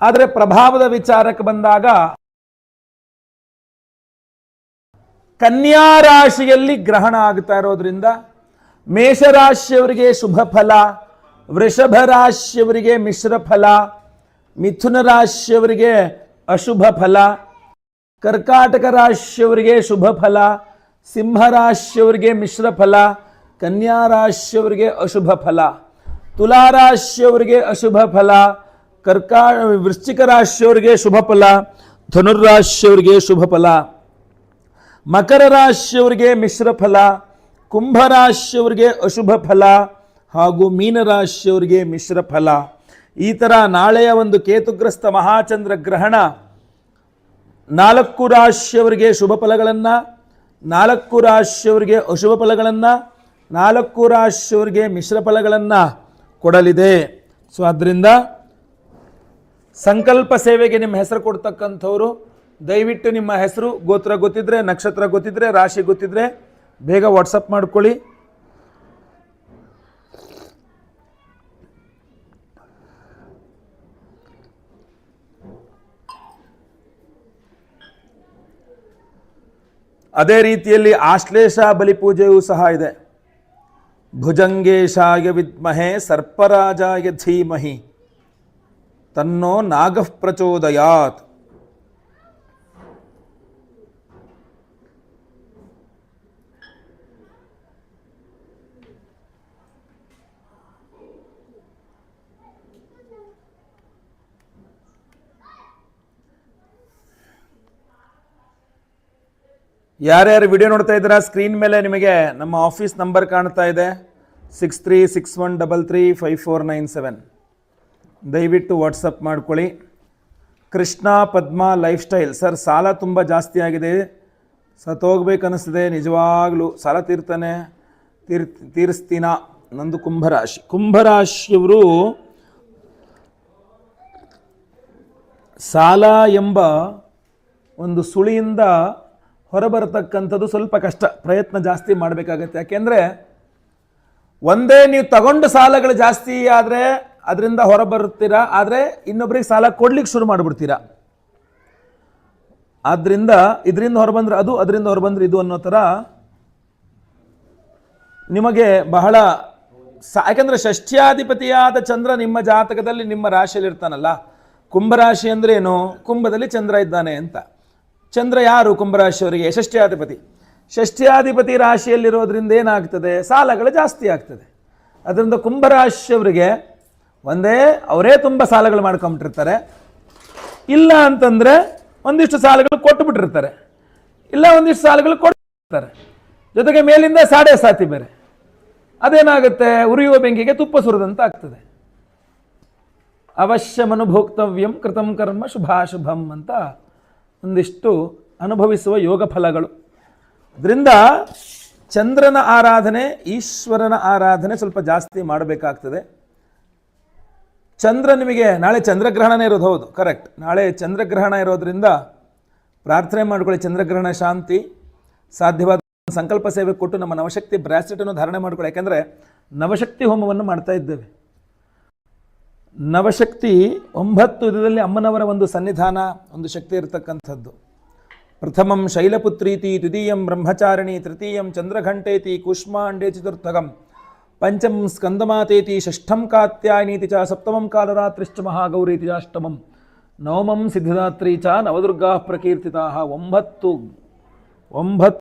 ಆದರೆ ಪ್ರಭಾವದ ವಿಚಾರಕ್ಕೆ ಬಂದಾಗ ಕನ್ಯಾ ರಾಶಿಯಲ್ಲಿ ಗ್ರಹಣ ಆಗ್ತಾ ಇರೋದ್ರಿಂದ ಮೇಷರಾಶಿಯವರಿಗೆ ಶುಭ ಫಲ ವೃಷಭ ರಾಶಿಯವರಿಗೆ ಮಿಶ್ರ ಫಲ ಮಿಥುನ ರಾಶಿಯವರಿಗೆ ಅಶುಭ ಫಲ ಕರ್ಕಾಟಕ ರಾಶಿಯವರಿಗೆ ಶುಭ ಫಲ ಸಿಂಹ ರಾಶಿಯವರಿಗೆ ಮಿಶ್ರ ಫಲ ಕನ್ಯಾ ರಾಶಿಯವರಿಗೆ ಅಶುಭ ಫಲ ತುಲಾ ರಾಶಿಯವರಿಗೆ ಅಶುಭ ಫಲ ಕರ್ಕಾ ವೃಶ್ಚಿಕ ರಾಶಿಯವರಿಗೆ ಶುಭ ಫಲ, ಧನುರ್ರಾಶಿಯವರಿಗೆ ಶುಭ ಫಲ, ಮಕರ ರಾಶಿಯವರಿಗೆ ಮಿಶ್ರ ಫಲ, ಕುಂಭ ರಾಶಿಯವರಿಗೆ ಅಶುಭ ಫಲ ಹಾಗೂ ಮೀನರಾಶಿಯವರಿಗೆ ಮಿಶ್ರ ಫಲ. ಈ ಥರ ನಾಳೆಯ ಒಂದು ಕೇತುಗ್ರಸ್ತ ಮಹಾಚಂದ್ರ ಗ್ರಹಣ ನಾಲ್ಕು ರಾಶಿಯವರಿಗೆ ಶುಭ ಫಲಗಳನ್ನು, ನಾಲ್ಕು ರಾಶಿಯವರಿಗೆ ಅಶುಭ ಫಲಗಳನ್ನು, ನಾಲ್ಕು ರಾಶಿಯವರಿಗೆ ಮಿಶ್ರ ಫಲಗಳನ್ನು ಕೊಡಲಿದೆ. ಸೊ ಆದ್ದರಿಂದ ಸಂಕಲ್ಪ ಸೇವೆಗೆ ನಿಮ್ಮ ಹೆಸರು ಕೊಡ್ತಕ್ಕಂಥವ್ರು, ದಯವಿಟ್ಟು ನಿಮ್ಮ ಹೆಸರು, ಗೋತ್ರ ಗೊತ್ತಿದ್ರೆ, ನಕ್ಷತ್ರ ಗೊತ್ತಿದ್ರೆ, ರಾಶಿ ಗೊತ್ತಿದ್ರೆ ಬೇಗ ವಾಟ್ಸಪ್ ಮಾಡ್ಕೊಳ್ಳಿ. ಅದೇ ರೀತಿಯಲ್ಲಿ ಆಶ್ಲೇಷ ಬಲಿಪೂಜೆಯೂ ಸಹ ಇದೆ. ಭುಜಂಗೇಶಾಯ ವಿದ್ಮಹೆ ಸರ್ಪರಾಜಾಯ ಧೀಮಹಿ. ತನ್ನೋ ನಾಗಃ ಪ್ರಚೋದಯಾತ್ ಯಾರ್ಯಾರು ವಿಡಿಯೋ ನೋಡ್ತಾ ಇದ್ದೀರಾ, ಸ್ಕ್ರೀನ್ ಮೇಲೆ ನಿಮಗೆ ನಮ್ಮ ಆಫೀಸ್ ನಂಬರ್ ಕಾಣ್ತಾ ಇದೆ. Six three six one double three five four nine seven ದಯವಿಟ್ಟು ವಾಟ್ಸಪ್ ಮಾಡ್ಕೊಳ್ಳಿ. Krishna Padma lifestyle sir, ಸಾಲ ತುಂಬ ಜಾಸ್ತಿ ಆಗಿದೆ. ಸತ್ತೋಗ್ಬೇಕನ್ನಿಸ್ತದೆ ನಿಜವಾಗಲೂ ಸಾಲ ತೀರ್ತಾನೆ. ತೀರ್ ತೀರಿಸ್ತೀನ? ನಂದು ಕುಂಭರಾಶಿ. ಕುಂಭರಾಶಿಯವರು ಸಾಲ ಎಂಬ ಒಂದು ಸುಳಿಯಿಂದ ಹೊರಬರತಕ್ಕಂಥದ್ದು ಸ್ವಲ್ಪ ಕಷ್ಟ. ಪ್ರಯತ್ನ ಜಾಸ್ತಿ ಮಾಡಬೇಕಾಗತ್ತೆ. ಯಾಕೆಂದರೆ, ಒಂದೇ ನೀವು ತಗೊಂಡು ಸಾಲಗಳು ಜಾಸ್ತಿ ಆದರೆ ಅದರಿಂದ ಹೊರಬರುತ್ತೀರಾ? ಆದರೆ ಇನ್ನೊಬ್ರಿಗೆ ಸಾಲ ಕೊಡ್ಲಿಕ್ಕೆ ಶುರು ಮಾಡಿಬಿಡ್ತೀರಾ? ಆದ್ದರಿಂದ ಇದರಿಂದ ಹೊರಬಂದ್ರೆ ಅದು, ಅದರಿಂದ ಹೊರಬಂದ್ರೆ ಇದು ಅನ್ನೋ ಥರ ನಿಮಗೆ ಬಹಳ ಯಾಕಂದರೆ ಷಷ್ಠ್ಯಾಧಿಪತಿಯಾದ ಚಂದ್ರ ನಿಮ್ಮ ಜಾತಕದಲ್ಲಿ ನಿಮ್ಮ ರಾಶಿಯಲ್ಲಿ ಇರ್ತಾನಲ್ಲ, ಕುಂಭರಾಶಿ ಅಂದ್ರೆ ಏನು? ಕುಂಭದಲ್ಲಿ ಚಂದ್ರ ಇದ್ದಾನೆ ಅಂತ. ಚಂದ್ರ ಯಾರು ಕುಂಭರಾಶಿಯವರಿಗೆ? ಷಷ್ಠ್ಯಾಧಿಪತಿ. ಷಷ್ಠ್ಯಾಧಿಪತಿ ರಾಶಿಯಲ್ಲಿರೋದ್ರಿಂದ ಏನಾಗ್ತದೆ? ಸಾಲಗಳು ಜಾಸ್ತಿ ಆಗ್ತದೆ. ಅದರಿಂದ ಕುಂಭರಾಶಿಯವರಿಗೆ ಒಂದೇ, ಅವರೇ ತುಂಬ ಸಾಲಗಳು ಮಾಡ್ಕೊಂಬಿಟ್ಟಿರ್ತಾರೆ. ಇಲ್ಲ ಅಂತಂದರೆ ಒಂದಿಷ್ಟು ಸಾಲಗಳು ಕೊಟ್ಟು ಬಿಟ್ಟಿರ್ತಾರೆ ಇಲ್ಲ ಒಂದಿಷ್ಟು ಸಾಲಗಳು ಕೊಟ್ಟಿರ್ತಾರೆ ಜೊತೆಗೆ ಮೇಲಿಂದ ಸಾಡೆ ಸಾತಿ ಬೇರೆ. ಅದೇನಾಗುತ್ತೆ? ಉರಿಯುವ ಬೆಂಕಿಗೆ ತುಪ್ಪ ಸುರಿದಂತ ಆಗ್ತದೆ. ಅವಶ್ಯಮನುಭೋಕ್ತವ್ಯಂ ಕೃತಂ ಕರ್ಮ ಶುಭಾಶುಭಂ ಅಂತ ಒಂದಿಷ್ಟು ಅನುಭವಿಸುವ ಯೋಗ ಫಲಗಳು. ಅದರಿಂದ ಚಂದ್ರನ ಆರಾಧನೆ, ಈಶ್ವರನ ಆರಾಧನೆ ಸ್ವಲ್ಪ ಜಾಸ್ತಿ ಮಾಡಬೇಕಾಗ್ತದೆ. ಚಂದ್ರ ನಿಮಗೆ ನಾಳೆ ಚಂದ್ರಗ್ರಹಣನೇ ಇರೋದು, ಹೌದು ಕರೆಕ್ಟ್ ನಾಳೆ ಚಂದ್ರಗ್ರಹಣ ಇರೋದ್ರಿಂದ ಪ್ರಾರ್ಥನೆ ಮಾಡ್ಕೊಳ್ಳಿ, ಚಂದ್ರಗ್ರಹಣ ಶಾಂತಿ, ಸಾಧ್ಯವಾದ ಸಂಕಲ್ಪ ಸೇವೆ ಕೊಟ್ಟು ನಮ್ಮ ನವಶಕ್ತಿ ಬ್ರಾಸ್ಲೆಟನ್ನು ಧಾರಣೆ ಮಾಡ್ಕೊಳ್ಳಿ. ಯಾಕೆಂದರೆ ನವಶಕ್ತಿ ಹೋಮವನ್ನು ಮಾಡ್ತಾ ಇದ್ದೇವೆ. ನವಶಕ್ತಿ ಒಂಬತ್ತು ವಿಧದಲ್ಲಿ ಅಮ್ಮನವರ ಒಂದು ಸನ್ನಿಧಾನ, ಒಂದು ಶಕ್ತಿ ಇರತಕ್ಕಂಥದ್ದು. ಪ್ರಥಮಂ ಶೈಲಪುತ್ರೀತಿ ದ್ವಿತೀಯಂ ಬ್ರಹ್ಮಚಾರಿಣಿ, ತೃತೀಯಂ ಚಂದ್ರಘಂಟೇತಿ, ಕುಷ್ಮಾಂಡೇ ಚತುರ್ಥಕಂ पंचम स्कंदमातेति षष्ठम कात्यायनीति च सप्तमं कालरात्रिश्च महागौरीति चाष्टमं नवमं सिद्धिदात्री च नवदुर्गाः प्रकीर्तिताः ओम्बत्तु